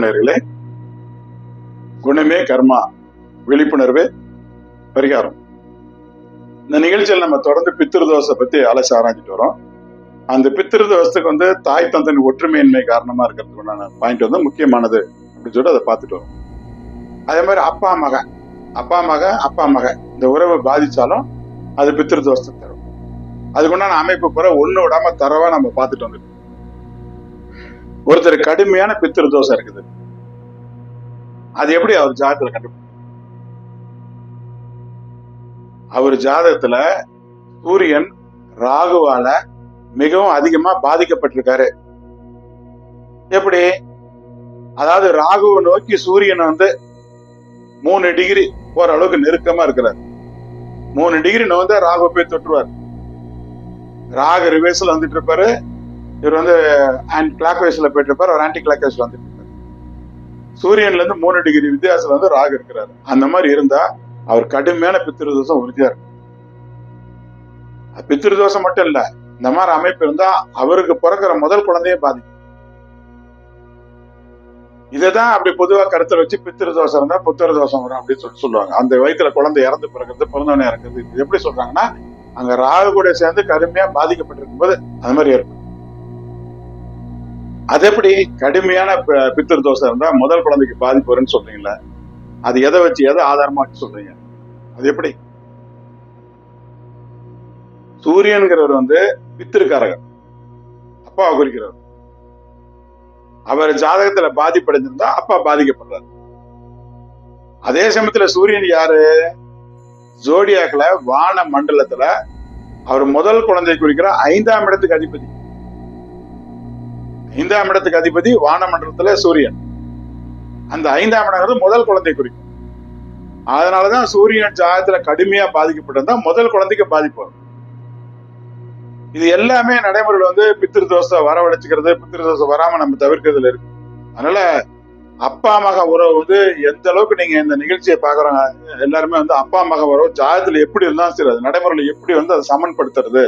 வணக்கம் நேர்களே குணமே கர்மா விழிப்புணர்வு பரிகாரம். இந்த நிகழ்ச்சியில் நம்ம தொடர்ந்து பித்திருதோஷத்தை பத்தி அலசி ஆராய்ச்சிட்டு வரோம். அந்த பித்திருதோஷத்துக்கு வந்து தாய் தந்தன் ஒற்றுமையின்மை காரணமா இருக்கிறதுக்குண்டான பாயிண்ட் வந்து முக்கியமானது அப்படின்னு சொல்லிட்டு அதை பார்த்துட்டு வரோம். அதே மாதிரி அப்பா மக. அப்பா மக அப்பா மக. இந்த உறவை பாதிச்சாலும் அது பித்திருதோஷத்தை தரும். அதுக்குண்டான அமைப்பு பூரா ஒண்ணு விடாம தரவா நம்ம பார்த்துட்டு வந்துருக்கோம் ஒருத்தர் கடுமையான பித்திரு தோசை இருக்குது. அது எப்படி அவர் ஜாதகத்துல கண்டு அவர் ஜாதகத்துல சூரியன் ராகுவால மிகவும் அதிகமா பாதிக்கப்பட்டிருக்காரு. எப்படி? அதாவது ராகுவை நோக்கி சூரியன் வந்து மூணு டிகிரி போற அளவுக்கு நெருக்கமா இருக்கிறார். மூணு டிகிரி நோந்தா ராகு போய் தொட்டுருவார். ராகு ரிவேர்ஸ்ல வந்துட்டு இருப்பாரு. இவர் வந்து கிளாக் வைஸ்ல போயிட்டு இருப்பார். அவர் ஆன்டி கிளாக் வைஸ்ல வந்துட்டு சூரியன்ல இருந்து மூணு டிகிரி வித்தியாசம் வந்து ராகு இருக்கிறாரு. அந்த மாதிரி இருந்தா அவர் கடுமையான பித்திருதோஷம் உறுதியா இருக்கும். பித்திருதோஷம் மட்டும் இல்ல இந்த மாதிரி அமைப்பு இருந்தா அவருக்கு பிறக்கிற முதல் குழந்தையே பாதிக்கும். இதைதான் அப்படி பொதுவா கருத்துல வச்சு பித்திரு தோஷம் இருந்தா புத்திர தோஷம் வரும் அப்படின்னு சொல்லி சொல்லுவாங்க. அந்த வயிற்றுல குழந்தை இறந்து பிறக்கிறது பிறந்தவனே இறக்குறது எப்படி சொல்றாங்கன்னா அங்க ராகு கூட சேர்ந்து கடுமையா பாதிக்கப்பட்டிருக்கும் போது அது மாதிரி ஏற்படும். அது எப்படி கடுமையான பித்திரு தோசை இருந்தா முதல் குழந்தைக்கு பாதிப்பு வரும்னு சொல்றீங்களா அது எதை வச்சு எதை ஆதாரமா வச்சு சொல்றீங்க? அது எப்படி? சூரியன்கிறவர் வந்து பித்திருக்காரகர். அப்பாவை குறிக்கிறவர். அவர் ஜாதகத்துல பாதிப்படைஞ்சிருந்தா அப்பா பாதிக்கப்படுறாரு. அதே சமயத்துல சூரியன் யாரு? ஜோடியாக்ல வான மண்டலத்துல அவர் முதல் குழந்தை குறிக்கிற ஐந்தாம் இடத்துக்கு அதிபதி. ஐந்தாம் இடத்துக்கு அதிபதி வானமண்டலத்துல சூரியன். அந்த ஐந்தாம் இடங்கிறது முதல் குழந்தை குறிக்கும். அதனாலதான் சூரியன் ஜாதகத்துல கடுமையா பாதிக்கப்பட்டிருந்தா முதல் குழந்தைக்கு பாதிப்பு வரும். இது எல்லாமே நடைமுறையில் வந்து பித்திரு தோசை வரவழைச்சுக்கிறது பித்திரு தோசை வராம நம்ம தவிர்க்கிறதுல இருக்கு. அதனால அப்பா மக உறவு வந்து எந்த அளவுக்கு நீங்க இந்த நிகழ்ச்சியை பாக்குறாங்க எல்லாருமே வந்து அப்பா மக உறவு ஜாதத்துல எப்படி இருந்தாலும் சரி அது நடைமுறையில் எப்படி வந்து அதை சமன்படுத்துறது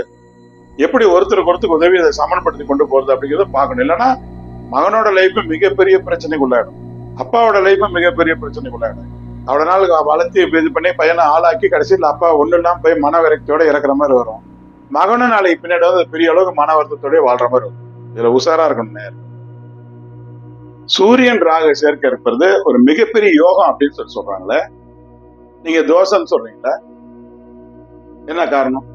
எப்படி ஒருத்தருக்கு ஒருத்தருக்கு உதவி அதை சமன்படுத்தி கொண்டு போறது அப்படிங்கறத பார்க்கணும். இல்லைன்னா மகனோட லைஃப் மிகப்பெரிய பிரச்சனைக்கு உள்ளாயிடும். அப்பாவோட லைஃபும் மிகப்பெரிய பிரச்சனைக்கு உள்ளாயிடும். அவ்வளவு நாள் வளர்த்தி இது பண்ணி பையனை ஆளாக்கி கடைசியில் அப்பா ஒன்று இல்லாமல் போய் மன விரக்தியோட இறக்குற மாதிரி வரும். மகனும் நாளைக்கு பின்னாடி வந்து பெரிய அளவுக்கு மன வருத்தத்தோடய வாழ்ற மாதிரி வரும். இதுல உஷாரா இருக்கணும் நேரம். சூரியன் ராக சேர்க்கை இருக்கிறது ஒரு மிகப்பெரிய யோகம் அப்படின்னு சொல்லி சொல்றாங்களே நீங்க தோசைன்னு சொல்றீங்களா? என்ன காரணம்?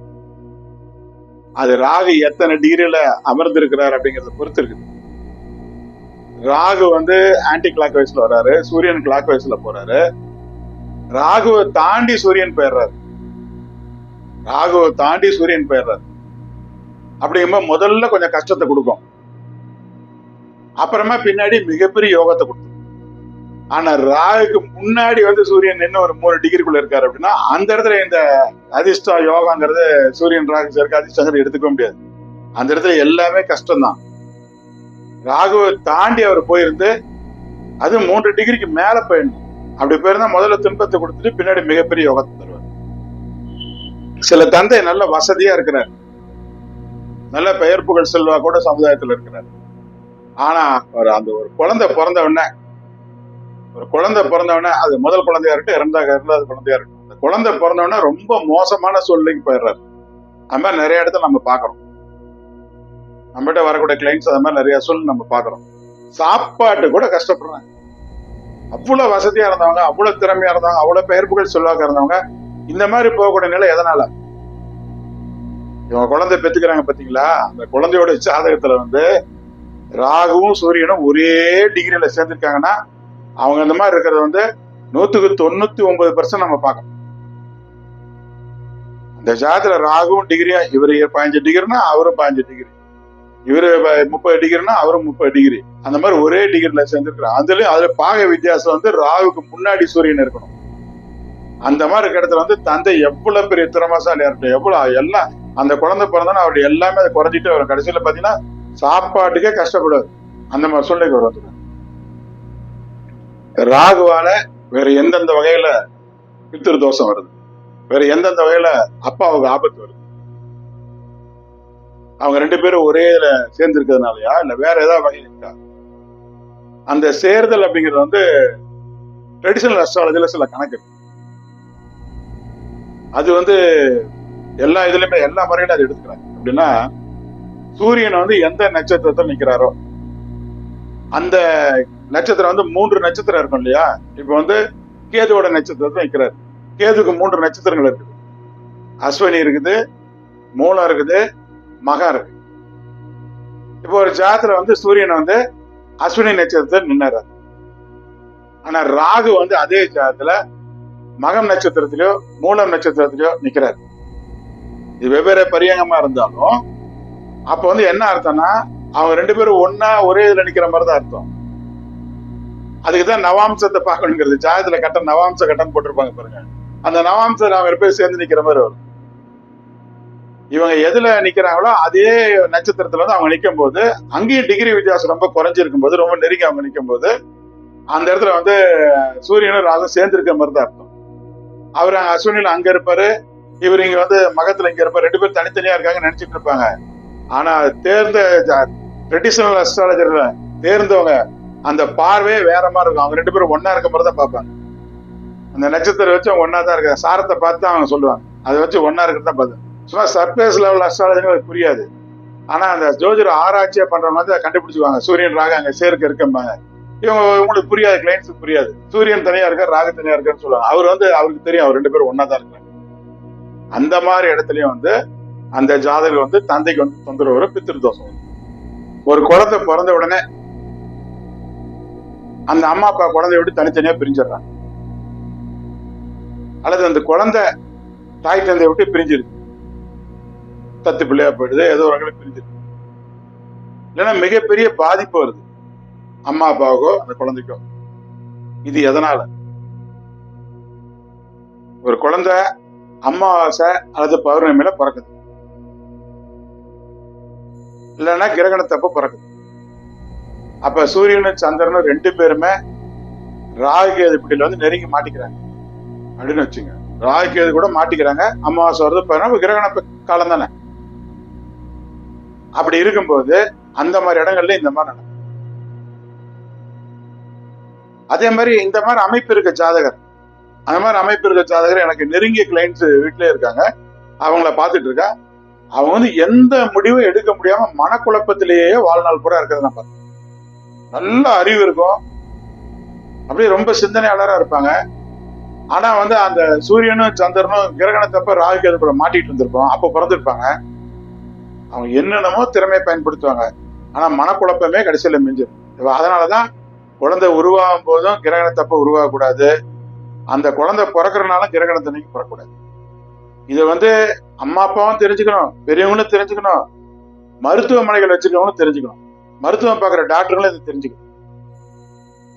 அது ராகு எத்தனை டிகிரியில அமர்ந்திருக்கிறார் அப்படிங்கறத பொறுத்து இருக்குது. ராகு வந்து ஆன்டி கிளாக் வைஸ்ல வர்றாரு சூரியன் கிளாக் வைஸ்ல போறாரு. ராகுவை தாண்டி சூரியன் போயிடுறாரு. ராகுவை தாண்டி சூரியன் போயிடுறாரு. அப்படிங்கும்போது முதல்ல கொஞ்சம் கஷ்டத்தை கொடுக்கும். அப்புறமா பின்னாடி மிகப்பெரிய யோகத்தை கொடுத்துரும். ஆனா ராகுக்கு முன்னாடி வந்து சூரியன் என்ன ஒரு மூணு டிகிரிக்குள்ள இருக்காரு அப்படின்னா அந்த இடத்துல இந்த அதிர்ஷ்டா யோகாங்கிறது சூரியன் ராகு சேர்க்க அதிர்ஷ்டங்கிறது எடுத்துக்க முடியாது. அந்த இடத்துல எல்லாமே கஷ்டம்தான். ராகுவை தாண்டி அவர் போயிருந்து அது மூன்று டிகிரிக்கு மேல போயிடணும். அப்படி போயிருந்தா முதல்ல துன்பத்தை கொடுத்துட்டு பின்னாடி மிகப்பெரிய யோகத்தை தருவார். சில தந்தை நல்ல வசதியா இருக்கிறார். நல்ல பெயர் புகழ் செல்வா கூட சமுதாயத்துல இருக்கிறார். ஆனா அவர் அந்த ஒரு குழந்தை பிறந்த உடனே ஒரு குழந்தை பிறந்தவொடனே அது முதல் குழந்தையா இருக்கட்டும் இரண்டாவது இரண்டாவது குழந்தையா இருக்கட்டும். அந்த குழந்தை பிறந்தவொடனே ரொம்ப மோசமான சூழ்நிலைக்கு போயிடுறாரு. அந்த மாதிரி நிறைய இடத்துல நம்ம பாக்குறோம் நம்மகிட்ட வரக்கூடிய கிளைண்ட்ஸ் அந்த மாதிரி நிறைய சூழ்நிலை நம்ம பாக்குறோம் சாப்பாட்டு கூட கஷ்டப்படுறாங்க. அவ்வளவு வசதியா இருந்தவங்க அவ்வளவு திறமையா இருந்தவங்க அவ்வளவு பெயர் புகழ் செல்வாக்க இருந்தவங்க இந்த மாதிரி போகக்கூடிய நிலை எதனால? இவங்க குழந்தை பெத்துக்கிறாங்க பாத்தீங்களா? அந்த குழந்தையோட ஜாதகத்துல வந்து ராகுவும் சூரியனும் ஒரே டிகிரியில சேர்ந்திருக்காங்கன்னா அவங்க இந்த மாதிரி இருக்கிறது வந்து நூத்துக்கு தொண்ணூத்தி ஒன்பது பர்சன்ட் நம்ம பார்க்கணும். இந்த ஜாதத்துல ராகுவும் டிகிரியா இவரு பதினஞ்சு டிகிரினா அவரும் பதினஞ்சு டிகிரி இவரு முப்பது டிகிரினா அவரும் முப்பது டிகிரி அந்த மாதிரி ஒரே டிகிரில சேர்ந்திருக்கிறாங்க அதுலயும் அதுல பாக வித்தியாசம் வந்து ராகுக்கு முன்னாடி சூரியன் இருக்கணும். அந்த மாதிரி இருக்கிற இடத்துல வந்து தந்தை எவ்வளவு பெரிய திறமசாலியா இருக்கட்டும் எவ்வளவு எல்லாம் அந்த குழந்தை பிறந்தோன்னா அவருடைய எல்லாமே அதை குறைஞ்சிட்டு வரும். கடைசியில பாத்தீங்கன்னா சாப்பாட்டுக்கே கஷ்டப்படுவார். அந்த மாதிரி சூழ்நிலைக்கு வரும் ராகுவால வேற எந்தெந்த வகையில பித்திரு தோஷம் வருது? வேற எந்தெந்த வகையில அப்பாவுக்கு ஆபத்து வருது? அவங்க ரெண்டு பேரும் ஒரே இதுல சேர்ந்து இருக்கிறதுனாலயா இல்ல வேற ஏதாவது வகை இருக்கா? அந்த சேர்தல் அப்படிங்கிறது வந்து ட்ரெடிஷனல் அஸ்ட்ராலஜில சில கணக்கு அது வந்து எல்லா இதுலயுமே எல்லா முறையிலும் அது எடுத்துக்கிறாங்க. அப்படின்னா சூரியன் வந்து எந்த நட்சத்திரத்தில் நிக்கிறாரோ அந்த நட்சத்திரம் வந்து மூன்று நட்சத்திரம் இருக்கும் இல்லையா? இப்ப வந்து கேதுவோட நட்சத்திரத்தை வைக்கிறார். கேதுக்கு மூன்று நட்சத்திரங்கள் இருக்குது. அஸ்வினி இருக்குது மூலம் இருக்குது மகம் இருக்கு இப்போ ஒரு ஜாதத்துல வந்து சூரியன் வந்து அஸ்வினி நட்சத்திரத்தில் நின்னாரு. ஆனா ராகு வந்து அதே ஜாதத்துல மகம் நட்சத்திரத்திலயோ மூலம் நட்சத்திரத்திலயோ நிக்கிறாரு. இது வெவ்வேறு பரியங்கமா இருந்தாலும் அப்ப வந்து என்ன அர்த்தம்னா அவங்க ரெண்டு பேரும் ஒன்னா ஒரே இதுல நிக்கிற மாதிரி தான் அர்த்தம். அதுக்கு தான் நவாம்சத்தை பார்க்கணுங்கிறது. ஜாதத்துல கட்டன் நவாம்ச கட்டம் போட்டிருப்பாங்க பாருங்க. அந்த நவாம்சர் அவங்க போய் சேர்ந்து நிக்கிற மாதிரி வரும். இவங்க எதுல நிக்கிறாங்களோ அதே நட்சத்திரத்துல வந்து அவங்க நிற்கும் போது அங்கேயும் டிகிரி வித்தியாசம் ரொம்ப குறைஞ்சிருக்கும் போது ரொம்ப நெருங்கி அவங்க நிற்கும் போது அந்த இடத்துல வந்து சூரியனும் ராகும் சேர்ந்திருக்க மாதிரி தான் அர்த்தம். அவர் அஸ்வினியில் அங்க இருப்பாரு. இவர் இங்க வந்து மகத்துல இங்க இருப்பாரு. ரெண்டு பேரும் தனித்தனியா இருக்காங்க நினைச்சிட்டு இருப்பாங்க. ஆனா தேர்ந்த ட்ரெடிஷனல் அஸ்ட்ராலஜர்ல தேர்ந்தவங்க அந்த பார்வையே வேற மாதிரி இருக்கும். அவங்க ரெண்டு பேரும் ஒன்னா இருக்க மாதிரி தான் பார்ப்பாங்க. அந்த நட்சத்திரம் வச்சு அவங்க ஒன்னா தான் இருக்காங்க. சாரத்தை பார்த்து தான் அவங்க சொல்லுவாங்க. அதை வச்சு ஒன்னா இருக்கிறது தான் பார்த்து. சும்மா சர்ஃபேஸ் லெவல் அஸ்ட்ராலஜி அது புரியாது. ஆனா அந்த ஜோதிட ஆராய்ச்சியா பண்றவங்க வந்து அதை கண்டுபிடிச்சுவாங்க சூரியன் ராக அங்க சேர்க்க இருக்கம்பாங்க. இவங்க உங்களுக்கு புரியாது கிளைண்ட்ஸுக்கு புரியாது. சூரியன் தனியா இருக்கார் ராகு தனியா இருக்காருன்னு சொல்லுவாங்க. அவர் வந்து அவருக்கு தெரியும். அவர் ரெண்டு பேரும் ஒன்னா தான் இருக்காங்க. அந்த மாதிரி இடத்துலயும் வந்து அந்த ஜாதகம் வந்து தந்தைக்கு வந்து தொந்தரவு வரும் பித்திரு தோஷம் ஒரு குழந்தை பிறந்த உடனே அந்த அம்மா அப்பா குழந்தைய விட்டு தனித்தனியா பிரிஞ்சிடுறாங்க. அல்லது அந்த குழந்தை தாய் தந்தையை விட்டு பிரிஞ்சிருக்கு தத்து பிள்ளையா போயிடுது ஏதோ ஒரு வகையில பிரிஞ்சிருக்கு இல்லைன்னா மிகப்பெரிய பாதிப்பு வருது. அம்மா அப்பாவுக்கோ அந்த குழந்தைக்கோ. இது எதனால? ஒரு குழந்தை அமாவாசை அல்லது பௌர்ணமியில பிறக்குது. இல்லைன்னா கிரகணத்தப்ப பிறக்குது. அப்ப சூரியனும் சந்திரனும் ரெண்டு பேருமே ராகுகேது பிடியில வந்து நெருங்கி மாட்டிக்கிறாங்க. அப்படின்னு வச்சுங்க. ராகுகேது கூட மாட்டிக்கிறாங்க. அமாவாசை வருது கிரகண காலம் தானே. அப்படி இருக்கும்போது அந்த மாதிரி இடங்கள்ல இந்த மாதிரி நடக்கும். அதே மாதிரி இந்த மாதிரி அமைப்பு இருக்க ஜாதகர். அந்த மாதிரி அமைப்பு இருக்க ஜாதகர் எனக்கு நெருங்கிய கிளைண்ட்ஸ் வீட்டிலே இருக்காங்க. அவங்கள பார்த்துட்டு இருக்கா. அவங்க வந்து எந்த முடிவும் எடுக்க முடியாம மனக்குழப்பத்திலேயே வாழ்நாள் பூரா இருக்கிறத நான் பார்த்தேன் நல்ல அறிவு இருக்கும். அப்படியே ரொம்ப சிந்தனையாளரா இருப்பாங்க. ஆனா வந்து அந்த சூரியனும் சந்திரனும் கிரகணத்தப்ப ராகு கேது கூட மாட்டிட்டு இருந்திருப்போம். அப்போ பிறந்திருப்பாங்க. அவங்க என்னென்னமோ திறமையை பயன்படுத்துவாங்க. ஆனா மனக்குழப்பமே கடைசியில மிஞ்சிடும் அதனாலதான் குழந்தை உருவாகும் போதும் கிரகணத்தப்ப உருவாகக்கூடாது. அந்த குழந்தை பிறக்கிறனால கிரகணத்தன்னைக்கு பிறக்கூடாது இதை வந்து அம்மா அப்பாவும் தெரிஞ்சுக்கணும் பெரியவங்களும் தெரிஞ்சுக்கணும் மருத்துவமனைகள் வச்சுக்கவங்களும் தெரிஞ்சுக்கணும். மருத்துவம் பார்க்குற டாக்டர்களும் இதை தெரிஞ்சுக்கணும்.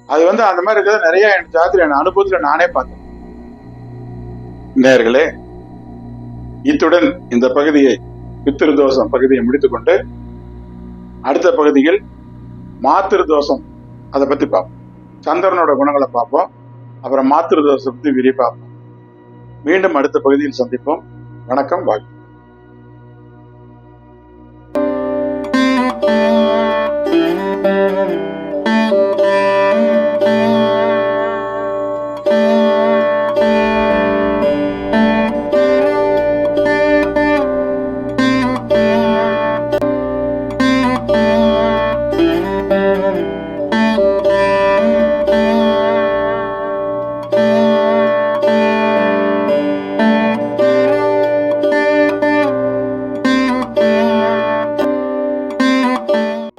அது வந்து அந்த மாதிரி இருக்கிறத நிறைய என் ஜாத்திர என் அனுபவத்தில் நானே பார்த்தேன். நேர்களே இத்துடன் இந்த பகுதியை பித்திரு தோஷம் பகுதியை முடித்துக்கொண்டு அடுத்த பகுதியில் மாத்திரு தோஷம் அதை பற்றி பார்ப்போம். சந்திரனோட குணங்களை பார்ப்போம். அப்புறம் மாத்திரு தோஷத்தை பற்றி விரி பார்ப்போம். மீண்டும் அடுத்த பகுதியில் சந்திப்போம். வணக்கம் வாழ்க்கை